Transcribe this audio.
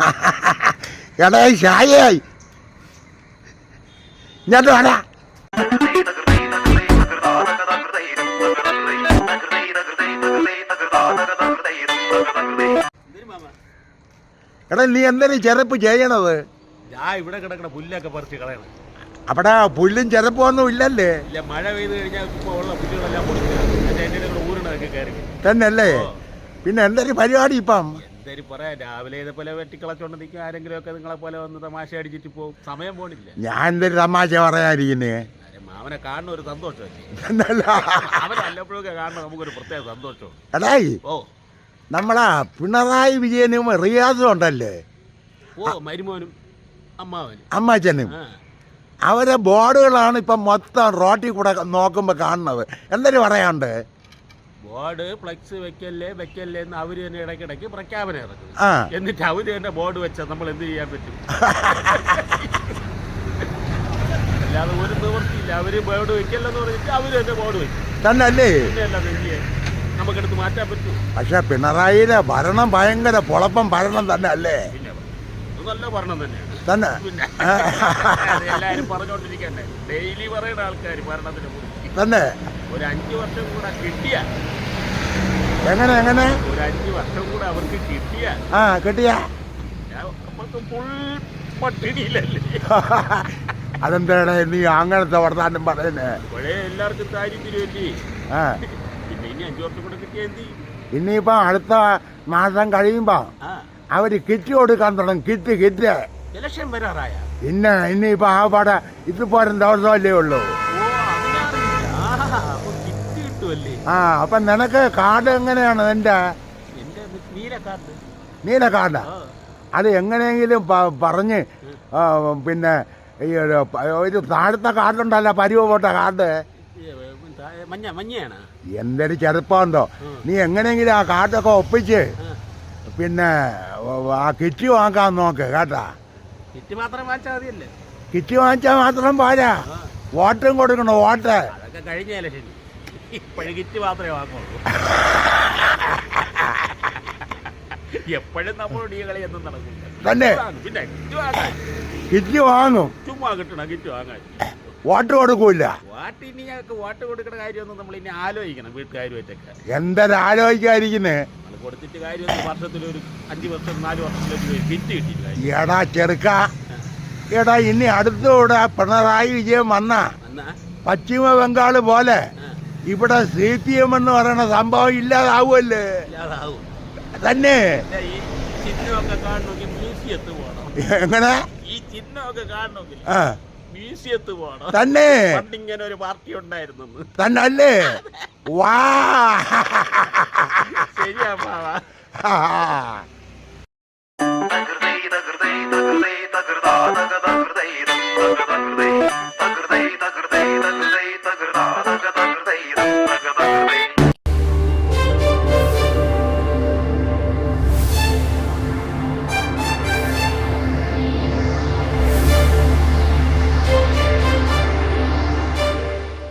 എടാ ഷായായി ഞാൻ വേണ എടാ നീ എന്തിനു ചെറുപ്പ് ചെയ്യണത്? ഞാൻ ഇവിടെ കിടക്കണ പുല്ലൊക്കെ പറിച്ച് കളയണം. അവിടെ പുല്ലും ചെറുപ്പൊന്നും ഇല്ലല്ലേ? ഇല്ല മഴ പെയ്ത് കഴിഞ്ഞാൽ ഇപ്പോൾ ഉള്ള പുല്ലുകളെല്ലാം തന്നെയല്ലേ? പിന്നെ എന്തൊരു പരിപാടി ഇപ്പം? എന്തായാലും പറയാം രാവിലെ ഇതേപോലെ വെട്ടിക്കളച്ചോണ്ട് നിൽക്കും ആരെങ്കിലും ഒക്കെ നിങ്ങളെ പോലെ വന്ന് തമാശ അടിച്ചിട്ട് പോകും. സമയം പോണില്ല. ഞാൻ എന്തൊരു തമാശ പറയാതിരിക്കുന്നേ? അവനെ കാണുന്ന ഒരു സന്തോഷമല്ലേ? അവനല്ലപ്പോഴൊക്കെ കാണുന്ന നമുക്കൊരു പ്രത്യേക സന്തോഷം അതായി ഓ. നമ്മളാ പിണറായി വിജയനും റിയാസും ഉണ്ടല്ലേ? ഓ മരുമോനും അമ്മാവനും. അമ്മാച്ചനും. അവരെ ബോർഡുകളാണ് ഇപ്പം മൊത്തം റോട്ടിൽ കൂടെ നോക്കുമ്പോൾ കാണുന്നത്. എന്തൊരു പറയാണ്ട് ബോർഡ് ഫ്ലക്സ് വെക്കല്ലേ വെക്കല്ലേ എന്ന് അവർ തന്നെ ഇടയ്ക്കിടയ്ക്ക് പ്രഖ്യാപനം ഇറക്കും എന്നിട്ട് അവർ തന്നെ ബോർഡ് വെച്ചാൽ നമ്മൾ എന്ത് ചെയ്യാൻ പറ്റും? അല്ലാതെ ഒരു നിവൃത്തിയില്ല. അവർ ബോർഡ് വെക്കല്ലെന്ന് പറഞ്ഞിട്ട് അവർ തന്നെ ബോർഡ് വെക്കും. തന്നല്ലേ? നമുക്കെടുത്ത് മാറ്റാൻ പറ്റും പക്ഷെ പിണറായിയിലെ ഭരണം ഭയങ്കര പൊളപ്പം ഭരണം തന്നെ അല്ലേ നല്ല ഭരണം തന്നെയാണ്. തന്നെ. അത് എല്ലാരും പറഞ്ഞോണ്ടിരിക്കണ്ടേ. ഡെയിലി പറയുന്ന ആൾക്കാർ ഭരണത്തിനെ കുറിച്ച് തന്നെ. ഒരു അഞ്ചു വർഷം കൂടെ കിട്ടിയ എങ്ങനെ എങ്ങനെ? ആ കിട്ടിയ? അതെന്താണ് നീ അങ്ങനത്തെ വർത്താനം പറയുന്നേ? ഇനിയിപ്പോ അടുത്ത മാസം കഴിയുമ്പോ അവർ കിറ്റ് കൊടുക്കാൻ തുടങ്ങും. Kit kit. ഇലക്ഷൻ വരാറായ. പിന്നെ ഇനിയിപ്പോ ആ പാടെ ഇതുപോലും ദിവസമല്ലേ ഉള്ളൂ ഓ അതിനറിയില്ല ആഹാ അപ്പൊ കിറ്റ് കിട്ടുമല്ലേ ആ അപ്പൊ നിനക്ക് കാർഡ് എങ്ങനെയാണ് എന്റെ നീല കാർഡ്. അത് എങ്ങനെയെങ്കിലും പറഞ്ഞ് പിന്നെ ഈ ഒരു താഴത്തെ കാർഡുണ്ടല്ലോ പരിവ് പോട്ട കാർഡ്. എന്തൊരു ചെറുപ്പമുണ്ടോ. നീ എങ്ങനെയെങ്കിലും ആ കാർഡൊക്കെ ഒപ്പിച്ച് പിന്നെ ആ കിറ്റ് വാങ്ങാൻ നോക്ക് കേട്ടാ. കിറ്റ് മാത്രം വാങ്ങിച്ചാൽ മതിയല്ലേ? കിറ്റ് വാങ്ങിച്ചാൽ മാത്രം പോരാ. വോട്ടും കൊടുക്കണം വോട്ട്. കഴിഞ്ഞ ഇപ്പോഴും കിറ്റ് മാത്രമേ വാങ്ങുള്ളൂ. എപ്പോഴും നമ്മളോട് ഈ കളി എന്നും നടക്കില്ല. തന്നെ. പിന്നെ കിറ്റ് വാങ്ങാൻ കിറ്റ് വാങ്ങും. ചുമ്മാ കിട്ടണം കിറ്റ് വാങ്ങാൻ വോട്ട് കൊടുക്കൂല. വാട്ട് ഇനി ഞങ്ങൾക്ക് വാട്ട് കൊടുക്കുന്ന കാര്യമൊന്നും നമ്മൾ ഇനി ആലോചിക്കണം വീട്ടുകാരുമായിട്ടൊക്കെ എന്തൊരാലോചിക്കാതിരിക്കുന്നേ ആലോചിക്കാതിരിക്കുന്നേ? കൊടുത്തിട്ട് കാര്യമൊന്നും വർഷത്തിലൊരു അഞ്ച് വർഷം നാല് വർഷത്തിലൊരു കിറ്റ് കിട്ടിയില്ല എടാ ചെറുക്ക. എടാ ഇനി അടുത്തൂടെ പിണറായി വിജയൻ വന്ന പശ്ചിമ ബംഗാൾ പോലെ. ഇവിടെ സി പി എം എന്ന് പറയുന്ന സംഭവം ഇല്ലാതാവുമല്ലേ ഇല്ലാതാവും തന്നെ എങ്ങനെ ഈ ചിഹ്നമൊക്കെ കാണണമെങ്കിൽ മ്യൂസിയത്ത് പോകണം തന്നെ ഇങ്ങനെ ഒരു പാർട്ടി ഉണ്ടായിരുന്നു തന്നെ അല്ലേ വാ ശരിയാ തകൃതൈ തകൃതൈ തകൃതൈ തകൃതാ തകൃതൈ കൃതൈ തകൃതൈ